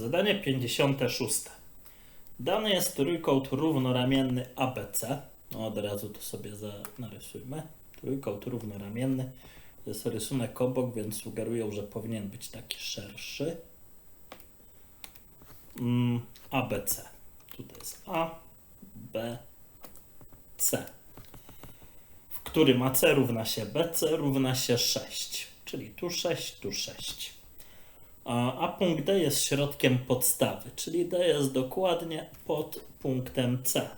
Zadanie 56. Dany jest trójkąt równoramienny ABC. No od razu to sobie narysujmy. Trójkąt równoramienny. Jest rysunek obok, więc sugerują, że powinien być taki szerszy. Mm, ABC. Tutaj jest A, B, C. W którym AC równa się BC równa się 6. Czyli tu 6, tu 6. A, a punkt D jest środkiem podstawy, czyli D jest dokładnie pod punktem C.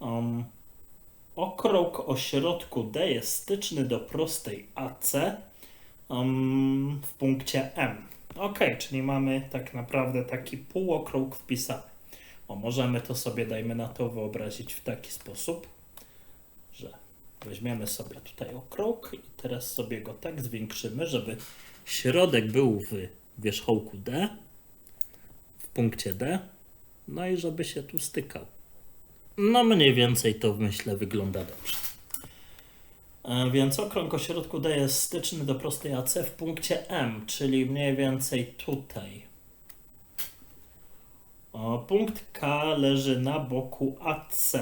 Um, okrąg o środku D jest styczny do prostej AC um, w punkcie M. Ok, czyli mamy tak naprawdę taki półokrąg wpisany. O, możemy to sobie, dajmy na to, wyobrazić w taki sposób, że weźmiemy sobie tutaj okrąg i teraz sobie go tak zwiększymy, żeby środek był w wierzchołku D, w punkcie D, no i żeby się tu stykał. No mniej więcej to myślę wygląda dobrze. E, Więc okrąg o środku D jest styczny do prostej AC w punkcie M, czyli mniej więcej tutaj. O, punkt K leży na boku AC.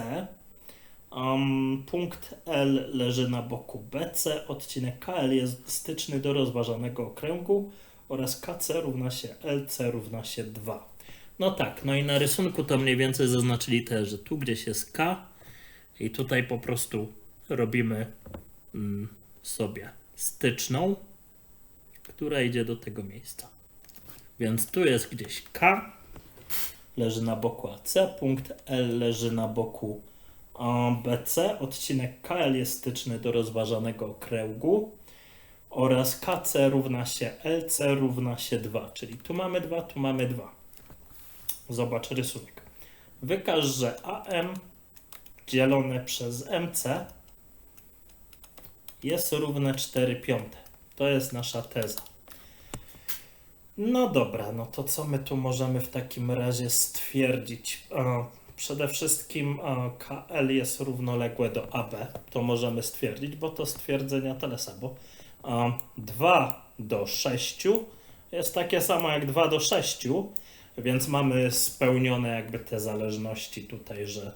Um, punkt L leży na boku BC. Odcinek KL jest styczny do rozważanego okręgu oraz KC równa się LC równa się 2. No tak, no i na rysunku to mniej więcej zaznaczyli też, że tu gdzieś jest K i tutaj po prostu robimy mm, sobie styczną, która idzie do tego miejsca. Więc tu jest gdzieś K, leży na boku AC, punkt L leży na boku BC, odcinek KL jest styczny do rozważanego okręgu oraz KC równa się LC równa się 2, czyli tu mamy 2, tu mamy 2. Zobacz rysunek. Wykaż, że AM dzielone przez MC jest równe 4 piąte. To jest nasza teza. No dobra, no to co my tu możemy w takim razie stwierdzić? Przede wszystkim e, KL jest równoległe do AB. To możemy stwierdzić, bo to stwierdzenia Telesa, bo e, 2 do 6 jest takie samo jak 2 do 6, więc mamy spełnione jakby te zależności tutaj, że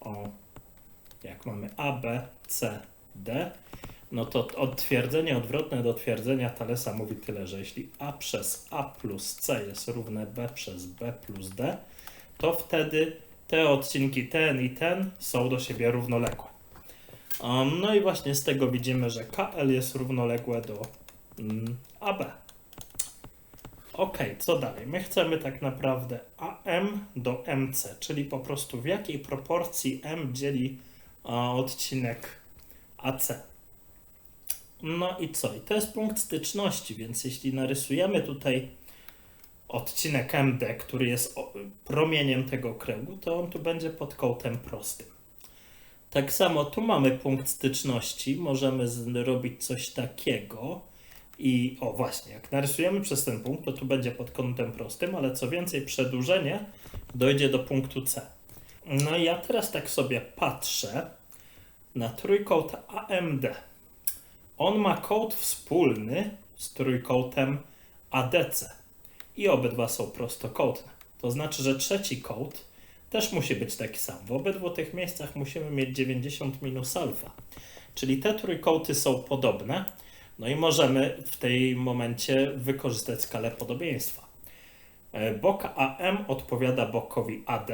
o, jak mamy A, B, C, D, no to odtwierdzenie odwrotne do twierdzenia Thalesa mówi tyle, że jeśli A przez A plus C jest równe B przez B plus D, to wtedy te odcinki ten i ten są do siebie równoległe. Um, no i właśnie z tego widzimy, że KL jest równoległe do mm, AB. Ok, co dalej? My chcemy tak naprawdę AM do MC, czyli po prostu w jakiej proporcji M dzieli a, odcinek AC. No i co? I to jest punkt styczności, więc jeśli narysujemy tutaj odcinek MD, który jest promieniem tego kręgu, to on tu będzie pod kątem prostym. Tak samo tu mamy punkt styczności, możemy zrobić coś takiego i o właśnie, jak narysujemy przez ten punkt, to tu będzie pod kątem prostym, ale co więcej, przedłużenie dojdzie do punktu C. No i ja teraz tak sobie patrzę na trójkąt AMD. On ma kąt wspólny z trójkątem ADC i obydwa są prostokątne. To znaczy, że trzeci kąt też musi być taki sam. W obydwu tych miejscach musimy mieć 90 minus alfa. Czyli te trójkąty są podobne. No i możemy w tej momencie wykorzystać skalę podobieństwa. E, Bok AM odpowiada bokowi AD,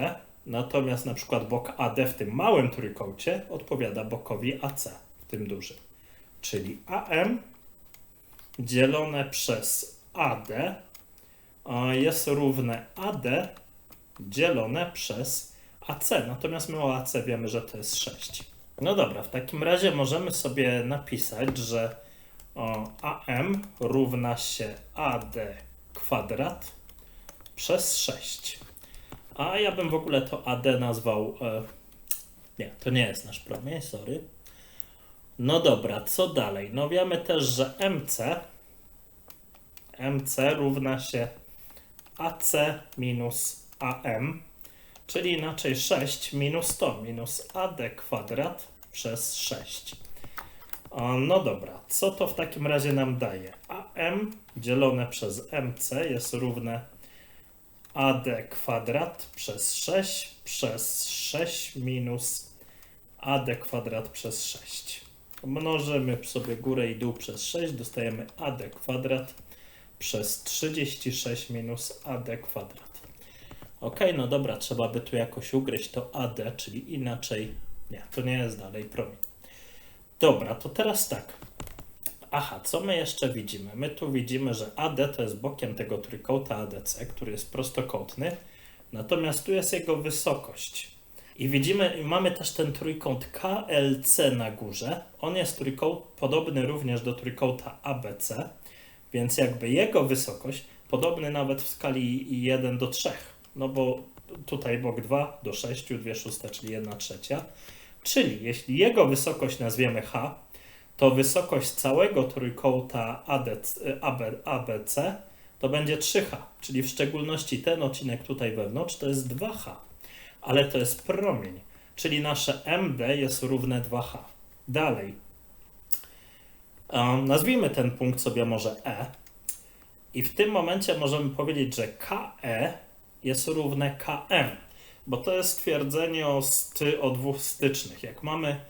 natomiast na przykład bok AD w tym małym trójkącie odpowiada bokowi AC w tym dużym. Czyli AM dzielone przez AD jest równe AD dzielone przez AC. Natomiast my o AC wiemy, że to jest 6. No dobra, w takim razie możemy sobie napisać, że AM równa się AD kwadrat przez 6. A ja bym w ogóle to AD nazwał. E, nie, to nie jest nasz promień, sorry. No dobra, co dalej? No wiemy też, że MC MC równa się AC minus AM, czyli inaczej 6 minus to minus AD kwadrat przez 6. O, No dobra, co to w takim razie nam daje? AM dzielone przez MC jest równe AD kwadrat przez 6 przez 6 minus AD kwadrat przez 6. Mnożymy sobie górę i dół przez 6, dostajemy AD kwadrat przez 36 minus AD kwadrat. Ok, no dobra, trzeba by tu jakoś ugryźć to AD, czyli inaczej. Nie, to nie jest dalej promień. Dobra, to teraz tak. Aha, co my jeszcze widzimy? My tu widzimy, że AD to jest bokiem tego trójkąta ADC, który jest prostokątny, natomiast tu jest jego wysokość. I widzimy, mamy też ten trójkąt KLC na górze. On jest trójkąt podobny również do trójkąta ABC, więc jakby jego wysokość podobny nawet w skali 1 do 3. No bo tutaj bok 2 do 6, 2 szóste, czyli 1 trzecia. Czyli jeśli jego wysokość nazwiemy H, to wysokość całego trójkąta ADC, AB, ABC to będzie 3H, czyli w szczególności ten odcinek tutaj wewnątrz to jest 2H, ale to jest promień, czyli nasze MD jest równe 2H. Dalej, nazwijmy ten punkt sobie może E i w tym momencie możemy powiedzieć, że KE jest równe KM, bo to jest stwierdzenie o, sty, o dwóch stycznych. Jak mamy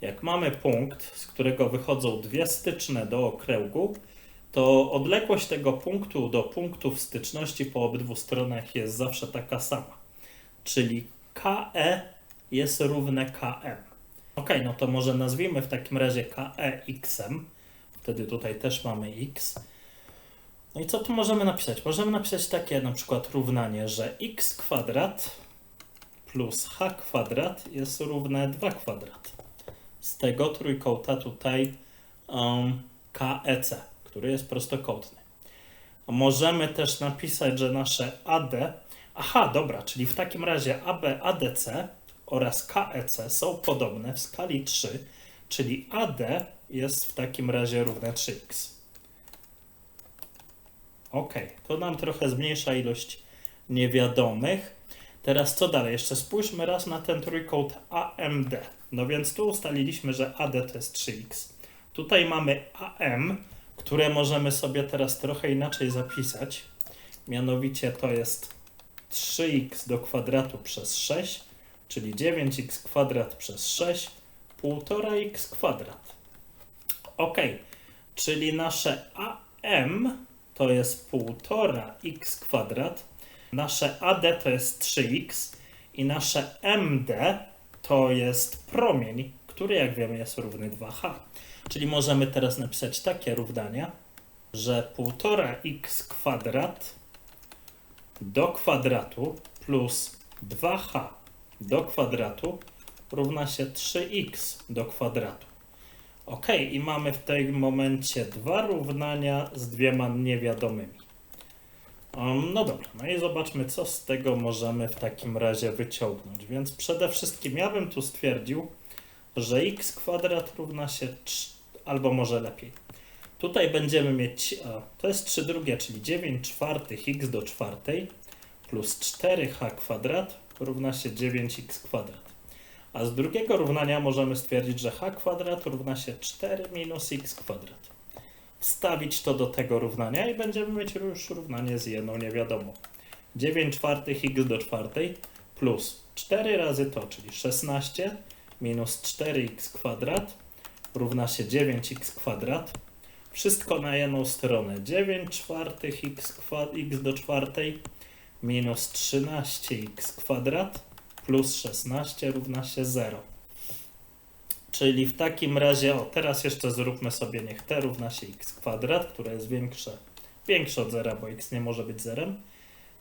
jak mamy punkt, z którego wychodzą dwie styczne do okręgu, to odległość tego punktu do punktów styczności po obydwu stronach jest zawsze taka sama. Czyli KE jest równe KM. Ok, no to może nazwijmy w takim razie KE xem. Wtedy tutaj też mamy x. No i co tu możemy napisać? Możemy napisać takie na przykład równanie, że x kwadrat plus h kwadrat jest równe 2 kwadrat z tego trójkąta tutaj um, KEC, który jest prostokątny. Możemy też napisać, że nasze AD, aha, dobra, czyli w takim razie AB, ADC oraz KEC są podobne w skali 3, czyli AD jest w takim razie równe 3x. Ok, to nam trochę zmniejsza ilość niewiadomych. Teraz co dalej? Jeszcze spójrzmy raz na ten trójkąt AMD. No więc tu ustaliliśmy, że AD to jest 3x. Tutaj mamy AM, które możemy sobie teraz trochę inaczej zapisać. Mianowicie to jest 3x do kwadratu przez 6, czyli 9x kwadrat przez 6, 1,5x kwadrat. Ok, czyli nasze AM to jest 1,5x kwadrat, nasze AD to jest 3x i nasze MD to jest promień, który jak wiemy jest równy 2h. Czyli możemy teraz napisać takie równania, że 1,5x kwadrat do kwadratu plus 2h do kwadratu równa się 3x do kwadratu. Ok, i mamy w tym momencie dwa równania z dwiema niewiadomymi. Um, no dobra, no i zobaczmy, co z tego możemy w takim razie wyciągnąć. Więc przede wszystkim ja bym tu stwierdził, że x kwadrat równa się, 3, albo może lepiej. Tutaj będziemy mieć, a, to jest 3 drugie, czyli 9 czwartych x do czwartej plus 4h kwadrat równa się 9x kwadrat. A z drugiego równania możemy stwierdzić, że h kwadrat równa się 4 minus x kwadrat wstawić to do tego równania i będziemy mieć już równanie z jedną niewiadomą. 9 czwartych x do czwartej plus 4 razy to, czyli 16 minus 4x kwadrat równa się 9x kwadrat. Wszystko na jedną stronę. 9 czwartych x, x do czwartej minus 13x kwadrat plus 16 równa się 0. Czyli w takim razie, o teraz jeszcze zróbmy sobie, niech t równa się x kwadrat, które jest większe, większe od zera, bo x nie może być zerem.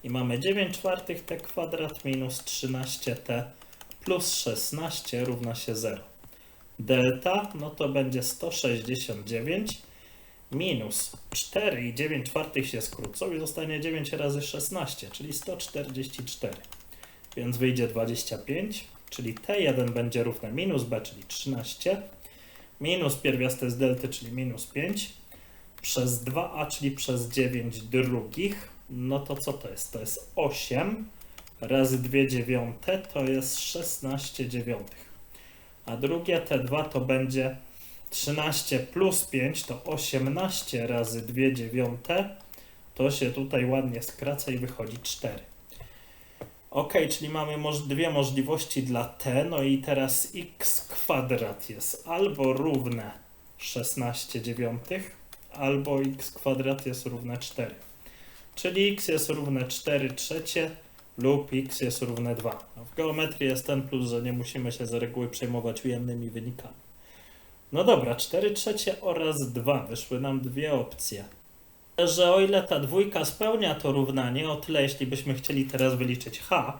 I mamy 9 czwartych t kwadrat minus 13t plus 16 równa się 0. Delta, no to będzie 169 minus 4 i 9 czwartych się skrócą i zostanie 9 razy 16, czyli 144. Więc wyjdzie 25 czyli T1 będzie równe minus B, czyli 13, minus pierwiastek z delty, czyli minus 5, przez 2a, czyli przez 9 drugich, no to co to jest? To jest 8 razy 2 dziewiąte, to jest 16 dziewiątych. A drugie T2 to będzie 13 plus 5 to 18 razy 2 dziewiąte, to się tutaj ładnie skraca i wychodzi 4. Ok, czyli mamy moż- dwie możliwości dla t, no i teraz x kwadrat jest albo równe 16 dziewiątych, albo x kwadrat jest równe 4. Czyli x jest równe 4 trzecie lub x jest równe 2. No w geometrii jest ten plus, że nie musimy się z reguły przejmować ujemnymi wynikami. No dobra, 4 trzecie oraz 2. Wyszły nam dwie opcje. Że o ile ta dwójka spełnia to równanie, o tyle jeśli byśmy chcieli teraz wyliczyć h,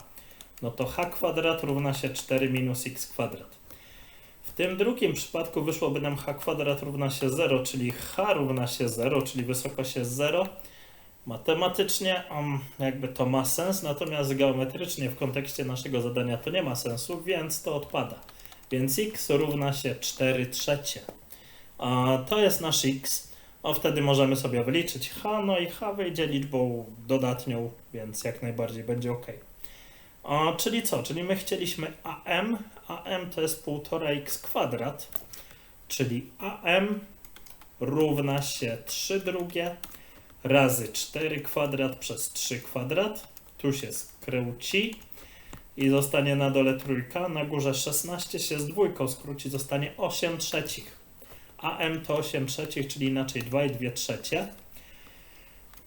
no to h kwadrat równa się 4 minus x kwadrat. W tym drugim przypadku wyszłoby nam h kwadrat równa się 0, czyli h równa się 0, czyli wysokość jest 0. Matematycznie um, jakby to ma sens, natomiast geometrycznie w kontekście naszego zadania to nie ma sensu, więc to odpada. Więc x równa się 4 trzecie. A to jest nasz x. O, wtedy możemy sobie wyliczyć h, no i h wyjdzie liczbą dodatnią, więc jak najbardziej będzie ok. A, czyli co? Czyli my chcieliśmy am, am to jest 1,5x kwadrat, czyli am równa się 3 drugie razy 4 kwadrat przez 3 kwadrat. Tu się skróci i zostanie na dole trójka. Na górze 16 się z dwójką skróci, zostanie 8 trzecich. AM to 8 trzecich, czyli inaczej 2 i 2 trzecie.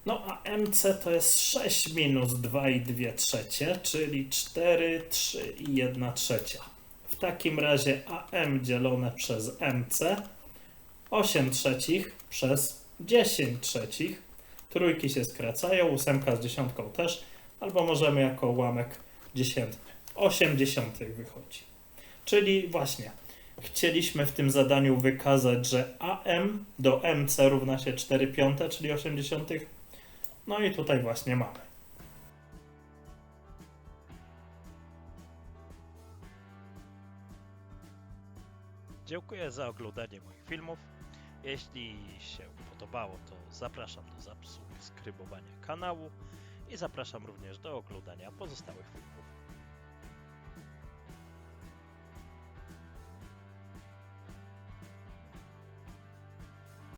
No a MC to jest 6 minus 2 i 2 trzecie, czyli 4, 3 i 1 trzecia. W takim razie AM dzielone przez MC 8 trzecich przez 10 trzecich. Trójki się skracają, ósemka z dziesiątką też, albo możemy jako ułamek dziesiętny. 8 dziesiątych wychodzi. Czyli właśnie chcieliśmy w tym zadaniu wykazać, że AM do MC równa się 4 piąte, czyli 8 dziesiątych. No i tutaj właśnie mamy. Dziękuję za oglądanie moich filmów. Jeśli się podobało, to zapraszam do subskrybowania kanału i zapraszam również do oglądania pozostałych filmów.